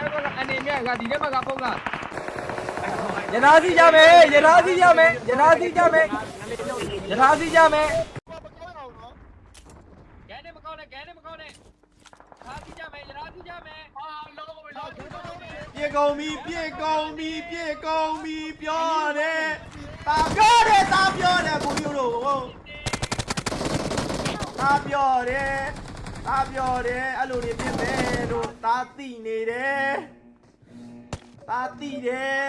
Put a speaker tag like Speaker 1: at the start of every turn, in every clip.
Speaker 1: အဲ့ဘက်ကနေမြတ်ကဒီထဲမှာကပုံက
Speaker 2: ရနာစီကြမယ်ရနာစီကြမယ်ရနာစီကြမယ်ရနာစီကြမယ်
Speaker 1: ကဲနေမကောင်းနဲ့ကဲနေမကောင်းနဲ့သာစီကြမယ်ရနာစီကြမယ်အာလောကပဲလောကပဲ
Speaker 3: ပြေကုန်ပြီပြေကုန်ပြီပြေကုန်ပြီပြောတယ်တာပြောတယ်တာပြောတယ်ကိုမျိုးတို့ဟုတ်တာပြောတယ်တာပြောတယ်အဲ့လိုတွေပြင်မယ် လို့တာသိနေတယ်တာသိတယ်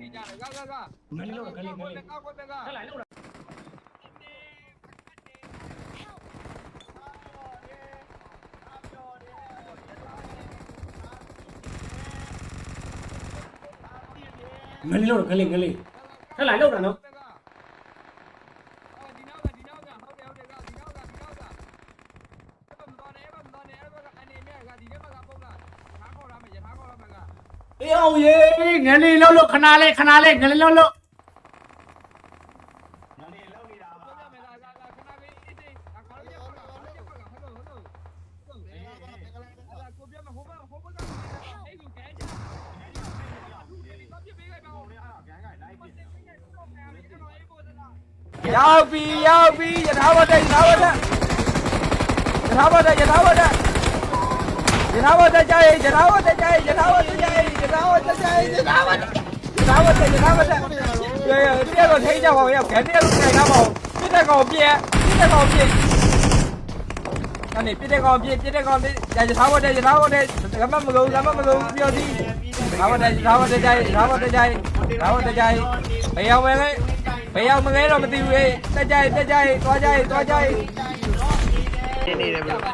Speaker 1: ဒီကြတယ်ကကကမင်းလောကလေးကိုကောက်ကွက်ကဟဲ့လိုက်လို့
Speaker 4: ငလေးလို့ငလေးငလေးထက်လိုက်လောက်တာနော်
Speaker 1: ဒီနောက်ကဒီနောက်ကဟုတ်တယ်ဟုတ်တယ်ကဒီနောက်ကဒီနောက်ကအဲ့မတော်နဲ့အဲ့မတော်နဲ့အဲ့ဘက်ကနေမြတ်ကဒီထဲမှာကပုံကထားခေါ်ရမယ်ရထားခေါ်ရမယ်က
Speaker 4: အေးအောင်ရေငလေးလောက်လို့ခဏလေးခဏလေးငလေးလောက်လို့
Speaker 1: ပြောပြမယ်ကကကခဏလေးအေးတေးအခေါ်ရမယ်ခေါ်ရမယ်ဟုတ်ဟုတ်ဟုတ်ဟုတ်အဲ့ကိုပြမဟိုဘဟိုဘကအဲ့ကိုကဲကြဒီတော့ပြပေးလိုက်ပါဦးအဲ့ဒါဂန်းကလိုက်ပြ
Speaker 2: ရောက်ပြီရောက်ပြီရနာဝတ်တဲ့ရနာဝတ်တဲ့ရနာဝတ်တဲ့ရနာဝတ်တဲ့ရနာဝတ်တဲ့ကြိုင်ရနာဝတ်တဲ့ကြို င်ရနာဝတ်တဲ့ကြိုင်ရနာဝတ်တဲ့ကြိုင်ရနာဝတ်ရနာဝတ်တဲ့ရနာဝတ်တဲ့ရေရေပြည့်တော့ထိကြပါဦးရောက်ခဲတဲ့လို့ခိုင်တာမဟုတ်ပြည့်တဲ့ကောင်ပြည့်ပြည့်တဲ့ကောင်ပြည့်အဲ့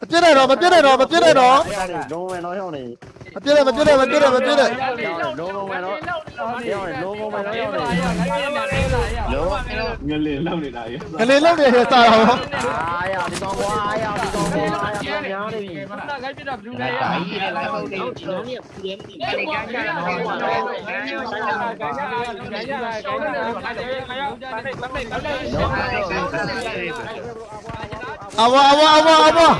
Speaker 2: မပြ
Speaker 5: စ်နဲ့တော့
Speaker 6: မပြ
Speaker 5: စ်နဲ့တော့မပြစ်နဲ့တော့
Speaker 6: လုံးဝင်တော့ဟောင်းနေ
Speaker 5: မပြစ်နဲ့မပြစ်နဲ့မပြစ်နဲ့မပြစ်နဲ့
Speaker 6: လုံးလုံးဝင်တော့ဟောင်းနေလုံးလုံးဝင်တော့ဟောင်းနေလုံး
Speaker 3: ငလေလောက်နေတာရေ
Speaker 5: ကလေးလုံးနေစားတော့
Speaker 6: အာရဒီကောင်ကွာအာရဒီကောင်ကွာအာရပြန်များနေပြီ
Speaker 1: ခဏခိုင်းပြတာဘလူးလေးရ
Speaker 6: လိုက်ဟုတ်တယ်ဒီလိုမျိုးပြင်းနေတယ်ကန်ကန်တော့ဟောင်းနေ
Speaker 5: အဝအဝ
Speaker 3: Awak awak awak awak.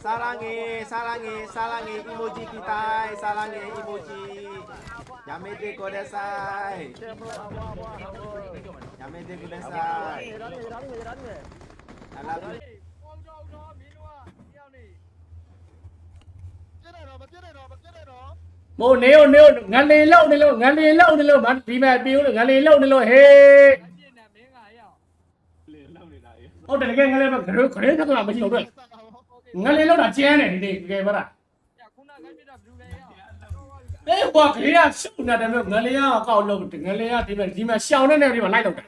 Speaker 3: Salangi, salangi, salangi emoji kita, salangi emoji. Jamet de kodesai. Jamet de kodesai. Alah.
Speaker 4: မိုးနေဦးနေဦးငန်လေးလောက်နေလို့ငန်လေးလောက်နေလို့ဗီမဲ့ပြီးဦးလို့ငန်လေးလောက်နေလို့ဟေး ဟုတ်တယ်တကယ်ငလေးမခရခရခက်တာမရှိတော့တွေ့ငလေးလောက်တာကျန်းတယ်ဒီနေ့တကယ်ပါလားအေးဘာခရရှုပ်နေတယ်ငလေးကကောက်လို့ငလေးကဒီမဲ့ဒီမဲ့ရှောင်းနေတယ်ဒီမှာလိုက်လောက်တာ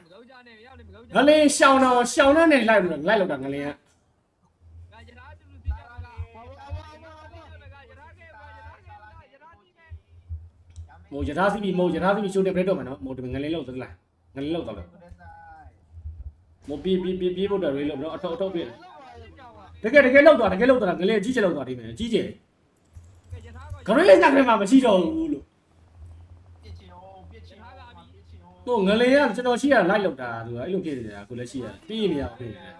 Speaker 4: ငလေးရှောင်းတော့ရှောင်းနေလိုက်လို့လိုက်လောက်တာငလေးကမို့ရထားစီပြီးမို့ရထားစီပြီးရှုပ်နေပြတော့မယ်နော်မို့ဒီငလေးလောက်သလားငလေးလောက်တော့လို့ မို့ပြေးပြေးပြေးပြေးဖို့တော့ရေလို့နော်အထောက်အထောက်ပြေးတကယ်တကယ်လောက်သွားတကယ်လောက်သွားငလေးကြီးကျလောက်သွားဒီမဲ့ကြီးကျခရလေးညကမှမရှိတော့ဘူးလို့တော့ငလေးကကျွန်တော်ရှိရလိုက်လောက်တာသူကအဲ့လိုဖြစ်နေတာကိုလည်းရှိရပြီးနေရဖြစ်နေတာ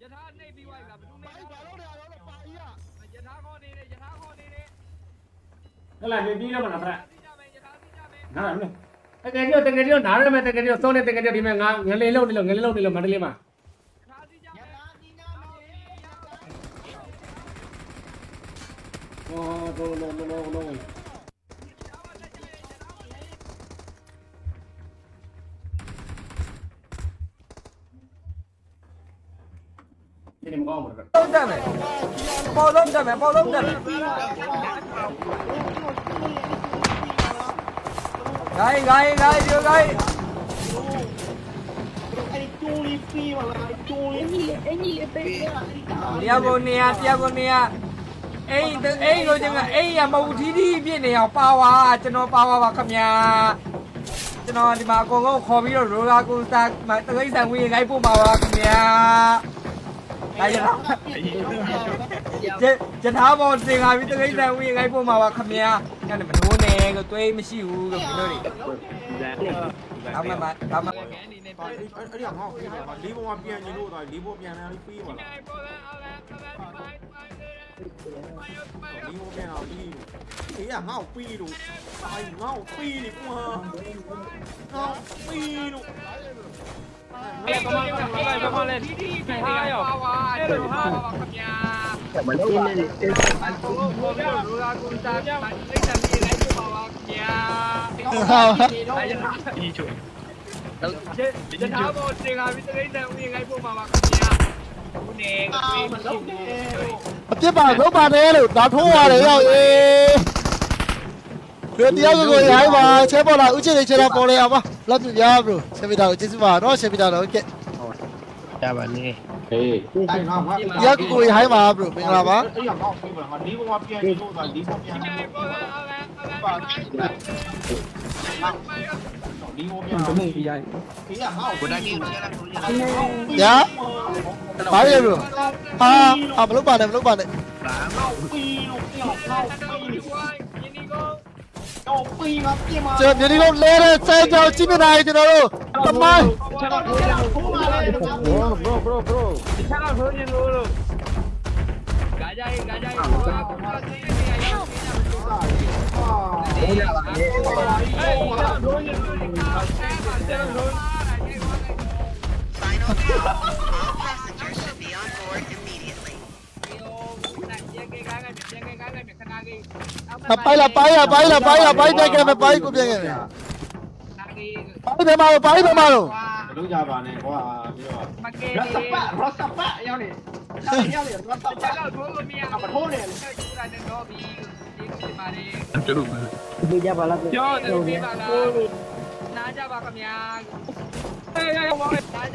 Speaker 1: ယထာနှိပ်ပြီးဝိုက်ကဘလူးနဲ့ယထာခေါ်နေတယ်ယထာခေါ်နေတယ်
Speaker 4: ဟဲ့လားပြေးပြေးရမလားဖရ
Speaker 1: သိကြမယ်ယထာသိကြမယ်
Speaker 4: နားနော် တကယ်ကြောတကယ်ကြောနားရမယ်တကယ်ကြောစောနေတကယ်ကြောဒီမဲ့ငါငလေးလောက်နေလို့ငလေးလောက်နေလို့မန္တလေးမှာ
Speaker 1: ယထာသိကြမယ်
Speaker 4: ဟောတော့တော့တော့တော့ဒီနေ့မကောင်းဘူးတော့
Speaker 2: လုံးတက်မယ်ပေါ်လုံးတက်မယ်ပေါ်လုံးတက်မယ် ဂိုင်းဂိုင်းဂိုင်းဒီဂိုင်းတရားကိုနေရတရားကိုနေရအိမ်အိမ်လိုချင်ကအိမ်ရမဟုတ်ဒီဒီပြည့်နေအောင်ပါဝါကျွန်တော်ပါဝါပါခမညာကျွန်တော်ဒီမှာအကုန်လုံးခေါ်ပြီးတော့ရိုလာကိုစတာတကိတ်ဆန်ဝင်ခိုင်းပို့ပါပါခမညာဒါကြတော့ကျကျထားပေါ်တင်လာပြီးတကိတ်ဆန်ဝင်ခိုင်းပို့ပါပါခ မညာညနေမနိုးနဲ့ကသွေးမရှိဘူးကမင်းတို့တွေတောင်းမှမတောင်းမှ
Speaker 1: ငန်းနေနေ
Speaker 3: အဲ့အဲ့အဲ့ဒီကငါ့ကိုပြေးတယ်လေးဘုံကပြန်ကျင်လို့တော့လေးဘုံပြန်လာလေးပြေးပါလား
Speaker 1: ပေါ်လာအောင်လဲပေါ်လာအောင်လဲ
Speaker 3: လေးဘုံပြန်လာပြီးအေးကငါ့ကိုပြေးလို့အိုင်ငါ့ကိုပြေးနေကွာငါ့ပြေးလို့
Speaker 1: အေးတော့ဘာလဲဘာလဲဒီဒီပြန်ရအောင်ပါအဲ့လိုဟာပါခင်ဗျာမလို့ပါအဲ့တော့ဘောပြောရူလာကွန်တာပြလိ မ့်တယ်ပြေးလိုက်ပါပါခ င်ဗျာဒီချိုတော့ဒီတော့ဘောတင်လာပြီးတိတ်တန်ဝင်လိုက်ပို့ပါပါခင်ဗျာဦးနေပြေးမရှိဘူး
Speaker 5: အပြစ်ပါလုံးပါတယ်လို့ဒါထိုးရတယ်ရောက်ရေးဒီတရားကိုကိုရိုင်းပါချဲပေါ်လာဥချစ်လေးချဲတာပေါ်လေအောင်ပါလက်ပြပြ bro ရှယ်ပီတာကိုကျေးဇူးပါနော်ရှယ်ပီတာတော့ကဲ
Speaker 6: ရပါနေ
Speaker 4: ဟေး
Speaker 3: အဲ့ငါငါ
Speaker 5: တရားကိုကိုရိုင်းပါ bro မင်္ဂလာပါ
Speaker 3: အဲ့ဒီကငါ့ကိုပြေးပါလားငါလေးဘုံကပြန်ကျင်လို့တော့လေးဘုံပြန်လာလေးဘုံပြန်လာအေးကငါ့ကို
Speaker 6: ကိုဒါကြီးကိုရလာကိုရလာ
Speaker 5: ညာဘာလဲ bro ဟာအမလုပ်ပါနဲ့မလုပ်ပါ နဲ့
Speaker 6: ဘာ
Speaker 5: ကျွန်တော်မြေဒီလုံးလဲတဲ့ဆဲကြောင်ကြည့်မြင်နိုင်ကျွန်တော်တို့တမိုင်း
Speaker 6: bro bro bro
Speaker 1: ဒီချက်တော့ထိုးရင်လို့လို့ဂါကြိုင်ဂါကြိုင်ဟိုကဘာသိနေရရောင်းနေတာမလို့အေးရပါအေးထိုးရင်လို့ဒီ अब पाइला पाइला पाइला पाइला
Speaker 7: पाइ पे के मैं पाइ को पे के पाइ
Speaker 5: पे मारो पाइ पे मारो မလုပ်ကြပါနဲ့
Speaker 3: ကွာပြောပါ
Speaker 1: မကဲရတ်စပတ်ရတ်စပတ်ရောက်နေရောက်နေရတ်စပတ်ကျွန်တော်တို့မမြင်အမထိုးနေလေကျူတာနဲ့တော့ပြီးဒီကိမာလေးကျွန်တော်ပြေးကြပါလားပြေးကြပါလားနားကြပါခင်ဗျာ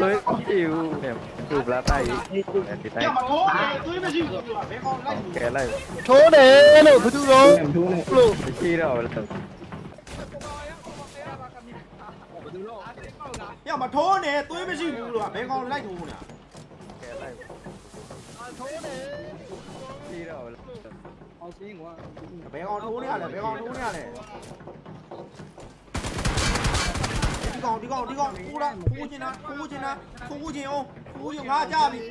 Speaker 1: ပါနားကြပါခင်ဗျာ
Speaker 6: သူ့ဘလာတိုက်ဒီတို
Speaker 3: ပြ
Speaker 6: င်း
Speaker 3: မလို့တွေးမရှိဘူးကွာဘယ်ကောင်လိုက်
Speaker 6: ကဲလိုက်
Speaker 5: ထိုးတယ်လို့ဘယ်သူတော့လို့
Speaker 6: ချီတော့လား
Speaker 3: ပြမထိုးနဲ့တွေးမရှိဘူးလို့ဘယ်ကောင်လိုက်ထိုးနေတာ
Speaker 6: ကဲလိုက်ချီတော့လား
Speaker 3: ဘယ်ကောင်ထိုးနေရလဲဘယ်ကောင်ထိုးနေရလဲဒီ ကောင်ဒီကောင်ဒီကောင်ထိုးလားထိုးချင်တာထိုးချင်တာထိုးချင်အောင်ထိုးချင်ငါကြပြီ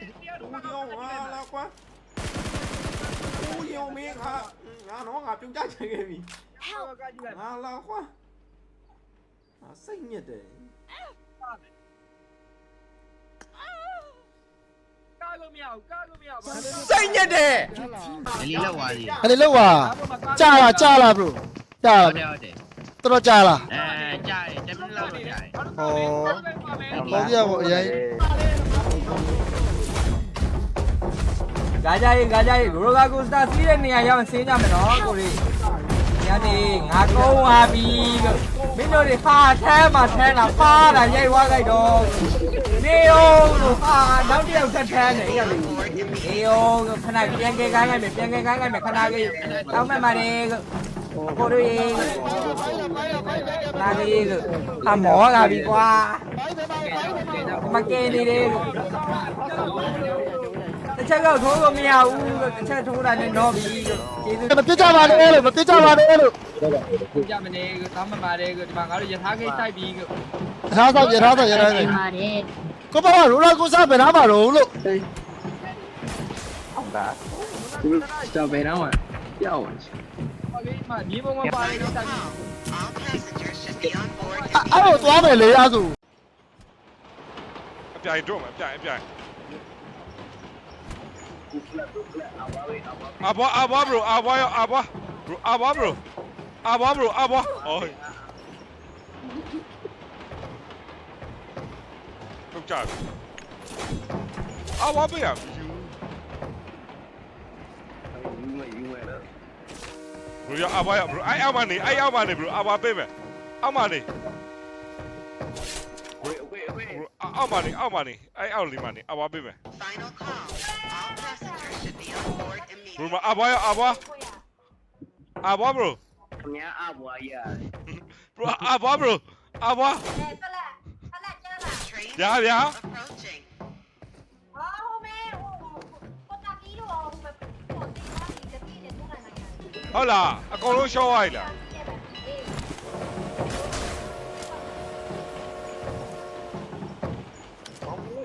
Speaker 3: ထိုးချင်အောင်ဟာလာကွာထိုးချင်အောင်မင်းငါငါတော့ငါပြုံးကြချင်ခဲ့ပြီငါလာကွာစိတ်ညစ်တယ်
Speaker 1: ကားလို့မရဘူးကားလို့မရဘူး
Speaker 2: စိတ်ညစ်တယ်
Speaker 6: လီလောက်သွားပြီ
Speaker 5: အဲ့ဒီလောက်ပါကြာလာကြာလာ bro ကြာ
Speaker 6: ဟုတ်တယ်
Speaker 5: လာ
Speaker 6: ဟုတ်တယ်
Speaker 5: တော်တော်ကြာလာ
Speaker 6: အဲကြားတယ်10မိနစ်လောက်တော့ကြားတယ်
Speaker 5: ဟောဟုတ်ပြပေါ့အရင်
Speaker 2: ဂါကြရေးဂါကြရေးရိုဂါကိုစတာစီးတဲ့နေရာရောက်ဆင်းကြမယ်နော်ကိုရီညနေငါကုန်းသွားပြီလို့မင်းတို့တွေဟာထဲမှာထဲလာပါတာရိုက်ဝါကြိုက်တော့နေအောင်လို့ဟာနောက်တစ်ယောက်ဆက်ထဲနေရပြီနေအောင်ခဏပြန်ကြဲကိုင်းလိုက်မယ်ပြန်ကြဲကိုင်းလိုက်မယ်ခဏလေးတောင်းမှတ်ပါတယ် ကိုရီလာကြီးကအမောလာပြီကွာမကဲနေတယ်တစ်ချက်တော့ထိုးလို့မရဘူးလို့တစ်ချက်ထိုးတာနဲ့တော့ပြီလို့ကျေးဇူး
Speaker 5: မပြစ်ကြပါနဲ့လို့မပြစ်ကြပါနဲ့လို့
Speaker 1: ကြမနေကတောင်းမှပါတယ်ကဒီမှာငါတို့ယထာကိစိုက်ပြီးက
Speaker 5: ထားဆောင်ရထားဆောင်ရထားဆောင်ကိုပါရိုလာကိုစားဘယ်နာမှာတော့လို့
Speaker 6: တော့ဘယ်တော့မှပြောင်း
Speaker 1: ဟောလေး မှာမြေပုံမပါတယ်လို့စိုက်ပြီး
Speaker 7: All passengers should be on board
Speaker 5: အဲ့တော့သွားမယ်လေအားစု
Speaker 8: အပြိုင်တော့မယ်အပြိုင်အပြိုင်အဘွားအဘွား bro အဘွားရောအဘွား bro အဘွား bro အဘွား bro အဘွားအိုးဟုတ်ကြတယ်အဘွားပေးရယူ bro ရအဘွားရ bro အဲ့အမနေအဲ့အမနေ bro အဘွားပေးမယ်အမနေ bro အမနေအမနေအဲ့အောက်လေးမနေအဘွားပေးမယ်
Speaker 7: final call. All passengers should be on board
Speaker 8: bro
Speaker 7: immediately.
Speaker 8: အဘွားရအဘွားအဘွား bro
Speaker 6: ခင်ဗျာအဘွားရ
Speaker 8: bro အဘွား bro အဘွား
Speaker 7: Train
Speaker 8: Yeah, yeah.
Speaker 7: approaching.
Speaker 8: ဟုတ်လားအကုန်လုံးရှော့သွားပြီလား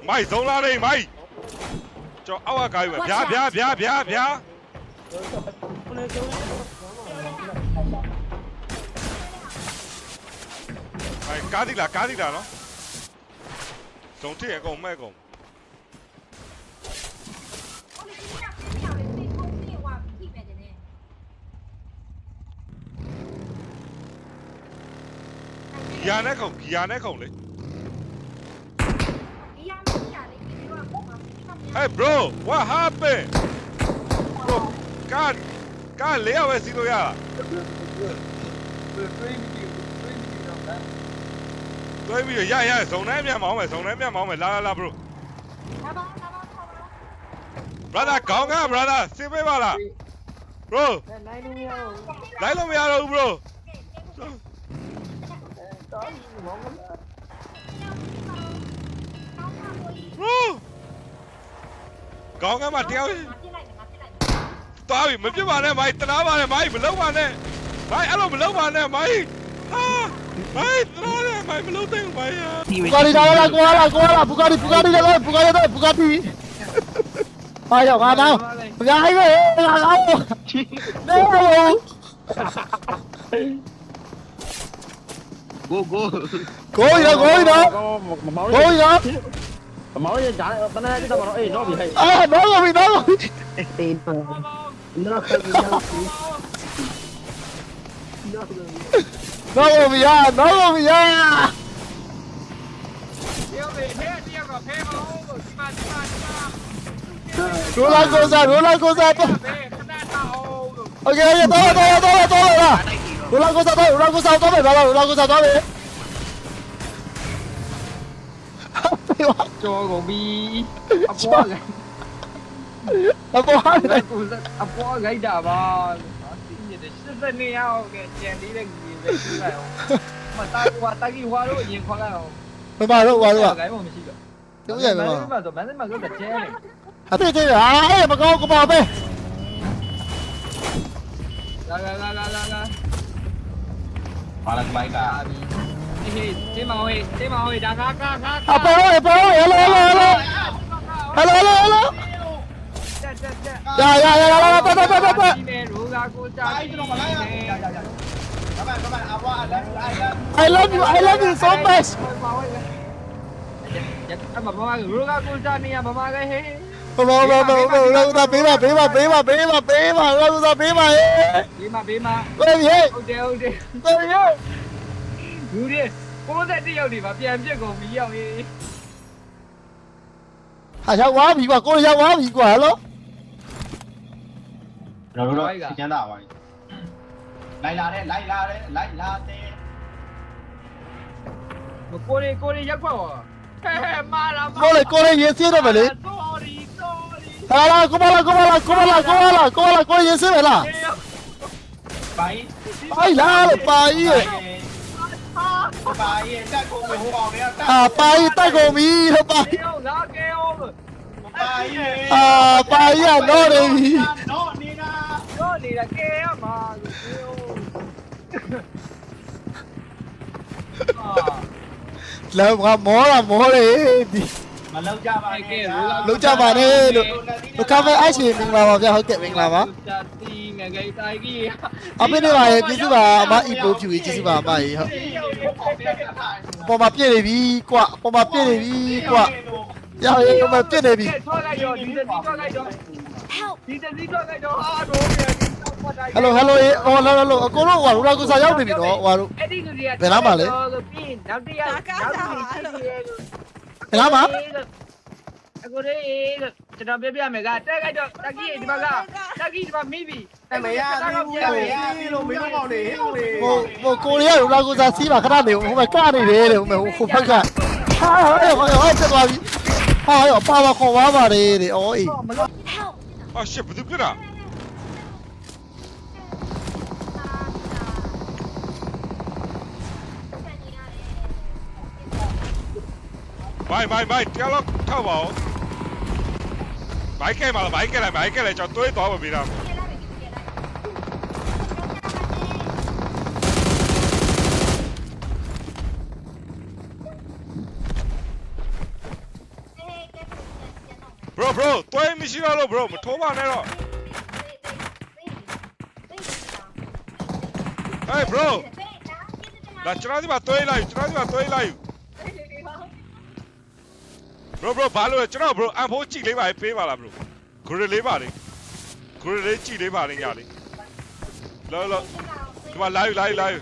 Speaker 8: မိုက်သုံးလာနေမိုက်ကျော်အောက်ကကားယူမယ်ဗျာဗျာဗျာဗျာဗျာအဲကားတိလားကားတိလားနော်ဇုံတိအကုန်မဲ့အကုန် ဂီယာနဲ့ခုံဂီယာနဲ့ခုံလေ Hey bro what happened bro ကာကာလေးရပဲစီးလို့ရလားတွေးပြီးရရဇုံထဲမြန်မောင်းမယ်ဇုံထဲမြန်မောင်းမယ်လာလာလာ bro brother ခေါင်းက brother စင်ပေးပါလား bro လိုက်လို့မရတော့ဘူး bro bro ခေါင်းကမှတယောက်သွားပြီမပြစ်ပါနဲ့မိုင်းတနာပါ နဲ့မိုင်းမလုံးပါနဲ့မိုင်းအဲ့လိုမလုံးပါနဲ့မိုင်းဟာမိုင်းတနာနဲ့မိုင်းမလုံးသိဘူးမိုင်းဟာ
Speaker 5: ဘူဂါရီလာလာကိုလာကိုလာဘူဂါရီဘူဂါရီလာဘူဂါရီတော့ဘူဂါတီပါရော က်ငါတော့ဘူဂါရီပဲငါတော့နေရော
Speaker 6: ကိုကို
Speaker 5: ကိုရကိုရ
Speaker 6: မမောင်း
Speaker 5: ကိုရ
Speaker 6: မမောင်းရဂျာတနာတက်တော့အေးတော့ပြီဟဲ့
Speaker 5: အာတော့ပြီတော့
Speaker 6: တေးပါနော်ခရီးရောက်ပြီ
Speaker 5: တော့ပြီယာတော့ပြီယာ
Speaker 1: တ 罗拉哥杀到，罗拉哥杀到没？罗拉罗拉哥杀到没？
Speaker 5: 废话，ကျော်ကု
Speaker 1: န်ပြီအ
Speaker 5: ပေါ်က那不好လေ嘞，ကို
Speaker 1: ယ်အပေါ်က
Speaker 5: လို
Speaker 1: က်တာပါဟာစီးနေတဲ့80နေရအောင်ကဲကြံသေးတဲ့ကြီးပဲရှိလိုက်အောင်မသားဟွာတာကြီးဟွာတို့အရင်ခေါ်လိုက်အောင်
Speaker 5: 没嘛肉嘛肉
Speaker 1: 嘛，ခိုင်းမှမရှိတော့
Speaker 5: 有眼
Speaker 1: 没
Speaker 5: 嘛？
Speaker 1: ဆို
Speaker 5: မ
Speaker 1: န်းစင်မှာကတော့ကျဲ
Speaker 5: တယ်啊对对啊，哎呀，不搞
Speaker 1: 个宝贝，လာလာလာ
Speaker 6: လာ
Speaker 5: လာ ဟယ်လိုဟယ်လိုဟယ်လိုဟယ်လိုဟယ်လို
Speaker 1: တက်တက်တက်
Speaker 5: Ya ya ya ya ya ta ta ta ta ta
Speaker 1: ဒီနေရူကကိုကြာပြီကျွန်တော်မလာရရရရ
Speaker 5: I love you I love you so much
Speaker 1: အမဘာရူကကိုကြာနေ ရဘာမှကဟေး
Speaker 5: ဘာဘာဘာဘာလောက်တာပေးပါပေးပါပေးပါပေးပါပေးပါလောက်တာပေးပါဟဲ့
Speaker 1: ဒီမှာဘေးမှာ
Speaker 5: ဘယ်ဟဲ့
Speaker 1: ဟုတ်တယ်ဟုတ်တယ်
Speaker 5: ဘယ်ဟဲ့
Speaker 1: လူတွေ61ရောက်နေပါပြန်ပြစ်ကုန်ပြီရောက်ရေး
Speaker 5: ဟာရောက်သွားပြီကွာကိုရောက်သွားပြီကွာဟယ်လို
Speaker 6: ကျွန်တော်တို့တော့ကျန်းတာပါပြီလိုက်လာတယ်လိုက်လာတယ်လိုက်လာတယ်
Speaker 1: ကိုရီကိုရီရက်ခွက်ဟောဟဲဟဲမာလာ
Speaker 5: ကိုလေကိုလေရေးစင်းတော့မလေ
Speaker 1: sorry sorry
Speaker 5: ဟာလာကိုမလာကိုမလာကိုမလာကိုမလာကိုမလာကိုရေးစင်းမလား
Speaker 6: ပို င်း
Speaker 5: အိုင်လာပါကြီးရဲ့
Speaker 6: ပါရဲ့တက်ကုန်မယ်ဟိုအောင်တွေကတက်
Speaker 5: အာပါကြီးတက်ကုန်ပြီလို့ပါ
Speaker 1: ကေအောင်လာကေအောင်
Speaker 6: ပါရဲ့
Speaker 5: အာပါကြီးကတော့နေပြီ
Speaker 6: တော့နေနာ
Speaker 1: တော့နေတာကေရမှာကေအောင်
Speaker 5: လောကမောတာမောလေဒီ
Speaker 6: မလောက်ကြပါနဲ့
Speaker 5: လောက်ကြပါနဲ့လို့ဘကပဲအရှင်မင်္ဂလာပါဗျာဟုတ်ကဲ့မင်္ဂလာပါ
Speaker 1: တီငယ်ကြီးတိုင်ကြီး
Speaker 5: အမေနေပါရဲ့ကျေးဇူးပါအမအီပိုးဖြူကြီးကျေးဇူးပါအမကြီးဟုတ်ပေါ်မှာပြည့်နေပြီကွာပေါ်မှာပြည့်နေပြီကွာရရပေါ်မှာပြည့်နေပြီ
Speaker 1: ထွက်လိုက်ရောဒီတစီထွက်လိုက်တော့ဒီတစီထွက်လိုက်တော့အာတော့ပြန်
Speaker 5: ဟယ်လိုဟယ်လိုဟောလောလောအကုန်လုံးဟိုရူလာကူစာရောက်နေပြီနော်ဟိုတို့
Speaker 1: အဲ့ဒီလူတွေက
Speaker 5: ဘယ်နားမှာလဲ
Speaker 1: ပြီးနောက်တစ်ရက်နောက်တစ်ရက်ရှိသေးတယ်
Speaker 5: ဘယ်နားမှာ
Speaker 1: အခုလေးကျွန်တော်ပြပြမယ်ကတက်ကြတော့တကြီးဒီဘက်ကတကြီးဒီဘမိပြီ
Speaker 3: မရသေးဘူးလေလို့မင်းတို့ကောင်းနေဟေးလေ
Speaker 5: ဟိုဟိုကိုရီးယားရူလာကူစာစီးပါခဏနေဟိုမှာကနေတယ်တဲ့ဟိုမှာဟိုဘက်ကဟာဟဲ့ဟဲ့ဟဲ့တက်သွားပြီဟာရောပါပါခေါ်သွားပါတယ်တဲ့အော်အေး
Speaker 8: ဟာရှစ်ဘယ်သူပြစ် ဘိုင်ဘိုင်ဘိုင်တယောက်လောက်ထောက်ပါဦးဘိုက်ကဲမှာဘိုက်ကဲလိုက်ဘိုက်ကဲလိုက်ကျွန်တော်တွေးသွားပါပြီလားဘရိုဘရိုတွဲမရှိတော့လို့ဘရိုမထိုးပါနဲ့တော့ဟေးဘရိုလာကျွန်တော်ဒီမှာတွဲလိုက်ကျွန်တော်ဒီမှာတွဲလိုက် bro bro ဘာလို့လဲကျွန်တော် bro အန်ဖိုးကြည့်လေးပါပေးပါလား bro ဂရလေးပါလေဂရလေးကြည့်လေးပါလေညာလေးလောလောဒီမှာ live live live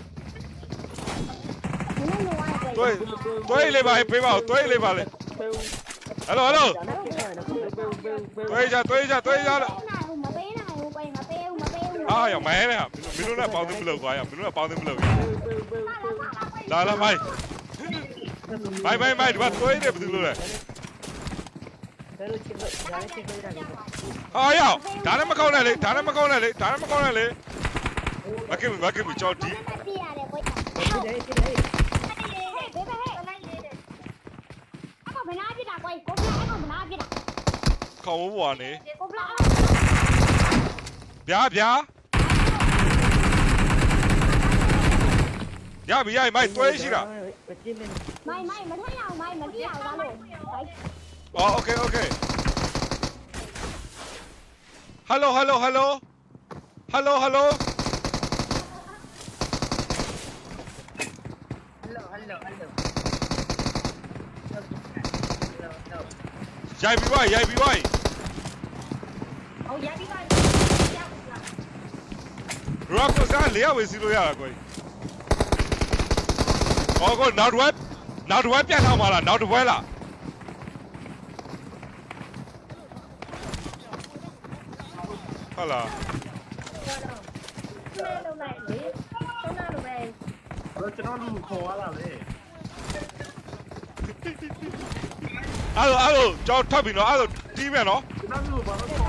Speaker 8: တွဲတွဲလေးပါပေးပါဦးတွဲလေးပါလေ hello hello တွဲကြတွဲကြတွဲကြလို့အားရမဲနဲ့မင်းတို့နဲ့ပေါင်းသိမလို့ကွာရမင်းတို့နဲ့ပေါင်းသိမလို့လာလာမိုင်းမိုင်းမိုင်းမိုင်းဒီမှာတွဲနေဘယ်သူလို့လဲ ဟာရောက်ဒါနဲ့မကောင်းနဲ့လေဒါနဲ့မကောင်းနဲ့လေဒါနဲ့မကောင်းနဲ့လေမကင်မကင်ကြောက်ဒီ
Speaker 9: ဘယ်နာပြတာကွယ်ကိုပလာအဲ့ကောင်ဘယ်နာပြတာ
Speaker 8: ခေါင်းဝဘွားနေ
Speaker 9: ကိုပလာ
Speaker 8: ဗျာဗျာရပြီရပြီမိုင်းတွဲရှိတာ
Speaker 9: မိုင်မိုင်မထိုင်အောင်မိုင်မပြအောင်လားလို့
Speaker 8: Oh, okay, okay. Hello, hello, hello. Hello, hello. Hello, hello, hello. Hello, hello. Jai BY, Jai BY. Oh, Jai BY. Rock
Speaker 9: was on Leah with
Speaker 8: Zero Yagoi. Oh, go, not web. Not web yet, Hamala, not web. ကိုနောက်တစ်ဝက်နောက်တစ်ဝက်ပြန်ထားမှာလားနောက်တစ်ဝက်လားဟုတ်လား
Speaker 9: လုံးလိုက်လေဆုံးနာလိုပဲ
Speaker 1: ကျွန်တော်လူခေါ်ရတာလေ
Speaker 8: အဲ့လိုအဲ့လိုကြောက်ထပ်ပြီနော်အဲ့လိုတီးမယ်နော်
Speaker 1: ကျွန်တော်လူဘာလို့